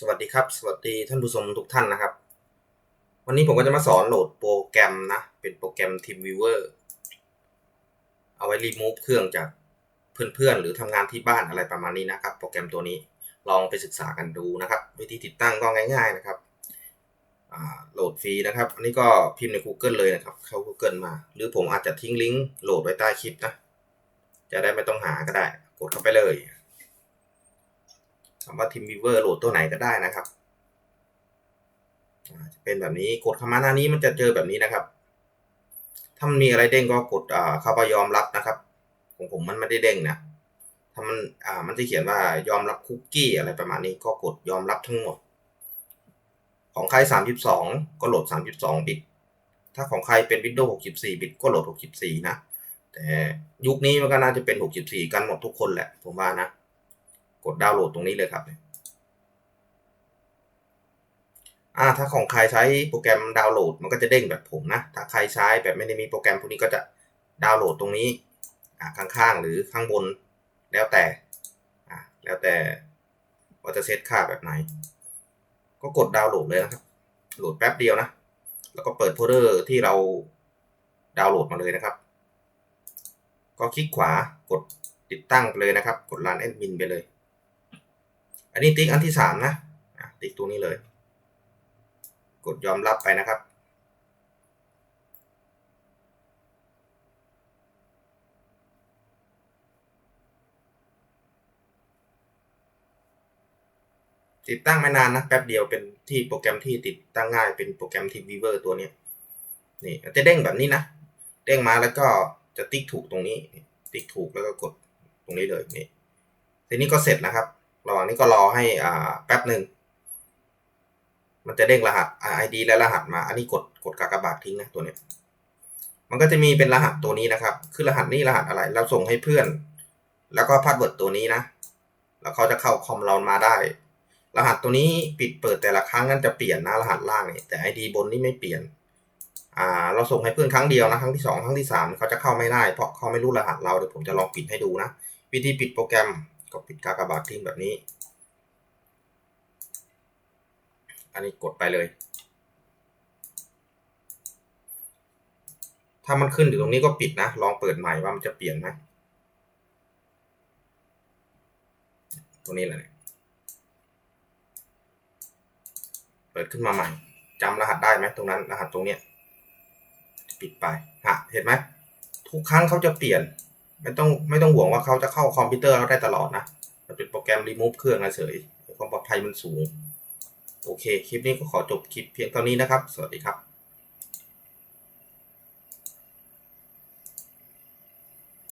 สวัสดีครับ สวัสดีท่านผู้ชมทุกท่านนะครับ วันนี้ผมก็จะมาสอนโหลดโปรแกรมนะ เป็นโปรแกรม TeamViewer เอาไว้รีมูฟเครื่องจากเพื่อนๆ หรือทำงานที่บ้านอะไรประมาณนี้นะครับ โปรแกรมตัวนี้ลองไปศึกษากันดูนะครับ วิธีติดตั้งก็ง่ายๆนะครับโหลดฟรีนะครับ อันนี้ก็พิมพ์ใน Google เลยนะครับ เข้า Google มา หรือผมอาจจะทิ้งลิงก์โหลดไว้ใต้คลิปนะ จะได้ไม่ต้องหาก็ได้ กดเข้าไปเลย คำว่า TeamViewer โหลดตัวไหนก็ได้นะครับจะเป็นแบบนี้กดคำว่าหน้านี้มันจะเจอแบบนี้นะครับ ถ้ามันมีอะไรเด้งก็กดเข้าไปยอมรับนะครับของผมมันไม่ได้เด้งนะถ้ามันอ่ามันจะเขียนว่ายอมรับคุกกี้อะไรประมาณนี้ก็กดยอมรับทั้งหมด ของใคร 32 ก็โหลด 32 บิต ถ้าของใครเป็น Windows 64 บิตก็โหลด 64 นะ แต่ยุคนี้มันก็น่าจะเป็น 64 กันหมดทุกคนแหละ ผมว่านะ ดดาวน์โหลดตรงนี้เลยครับอ่าถ้าของใครใช้โปรแกรมดาวน์โหลดมันก็จะเด้งแบบผมนะ ถ้าใครใช้แบบไม่ได้มีโปรแกรมพวกนี้ก็จะดาวน์โหลดตรงนี้อ่าข้างๆ หรือข้างบนแล้วแต่อ่าแล้วแต่ว่าจะเซตค่าแบบไหน ก็กดดาวน์โหลดเลยนะครับ โหลดแป๊บเดียวนะ แล้วก็เปิดโฟลเดอร์ที่เราดาวน์โหลดมาเลยนะครับ ก็คลิกขวากดติดตั้งไปเลยนะครับ กดรันแอดมินไปเลย อันนี้ติ๊กอันที่สามนะติ๊กตัวนี้เลย กดยอมรับไปนะครับ ติดตั้งไม่นานนะแป๊บเดียวเป็นที่โปรแกรมที่ติดตั้งง่ายเป็นโปรแกรม TeamViewer ตัวนี้นี่จะเด้งแบบนี้นะ เด้งมาแล้วก็จะติ๊กถูกตรงนี้ ติ๊กถูกแล้วก็กดตรงนี้เลยนี่ทีนี้ก็เสร็จนะครับ นี้ก็รอให้อ่าแป๊บหนึ่งมันจะเด้งรหัส ID และรหัสมา อันนี้กดกดกากบาททิ้งนะตัวเนี้ยมันก็จะมีเป็นรหัสตัวนี้นะครับ คือรหัสนี้รหัสอะไร เราส่งให้เพื่อน แล้วก็พาสเวิร์ดตัวนี้นะ แล้วเขาจะเข้าคอมเรามาได้ รหัสตัวนี้ปิดเปิดแต่ละครั้งนั้นจะเปลี่ยนนะรหัสล่างนี่แต่ ID บนนี่ไม่เปลี่ยน อ่า เราส่งให้เพื่อนครั้งเดียวนะ ครั้งที่สองครั้งที่สามเขาจะเข้าไม่ได้ เพราะเขาไม่รู้รหัสเรา เดี๋ยวผมจะลองปิดให้ดูนะ วิธีปิดโปรแกรม ก็ปิดกากบาททิ้งแบบนี้ อันนี้กดไปเลย ถ้ามันขึ้นอยู่ตรงนี้ก็ปิดนะ ลองเปิดใหม่ว่ามันจะเปลี่ยนไหมตัวนี้แหละเนี่ยเปิดขึ้นมาใหม่จำรหัสได้ไหมตรงนั้นรหัสตรงเนี้ยปิดไปฮะเห็นไหมทุกครั้งเขาจะเปลี่ยน ไม่ต้องไม่ต้องห่วงว่าเขาจะเข้าคอมพิวเตอร์เราได้ตลอดนะมันเป็นโปรแกรมรีมูฟเครื่องเฉยความปลอดภัยมันสูง โอเค คลิปนี้ก็ขอจบคลิปเพียงเท่านี้นะครับ สวัสดีครับ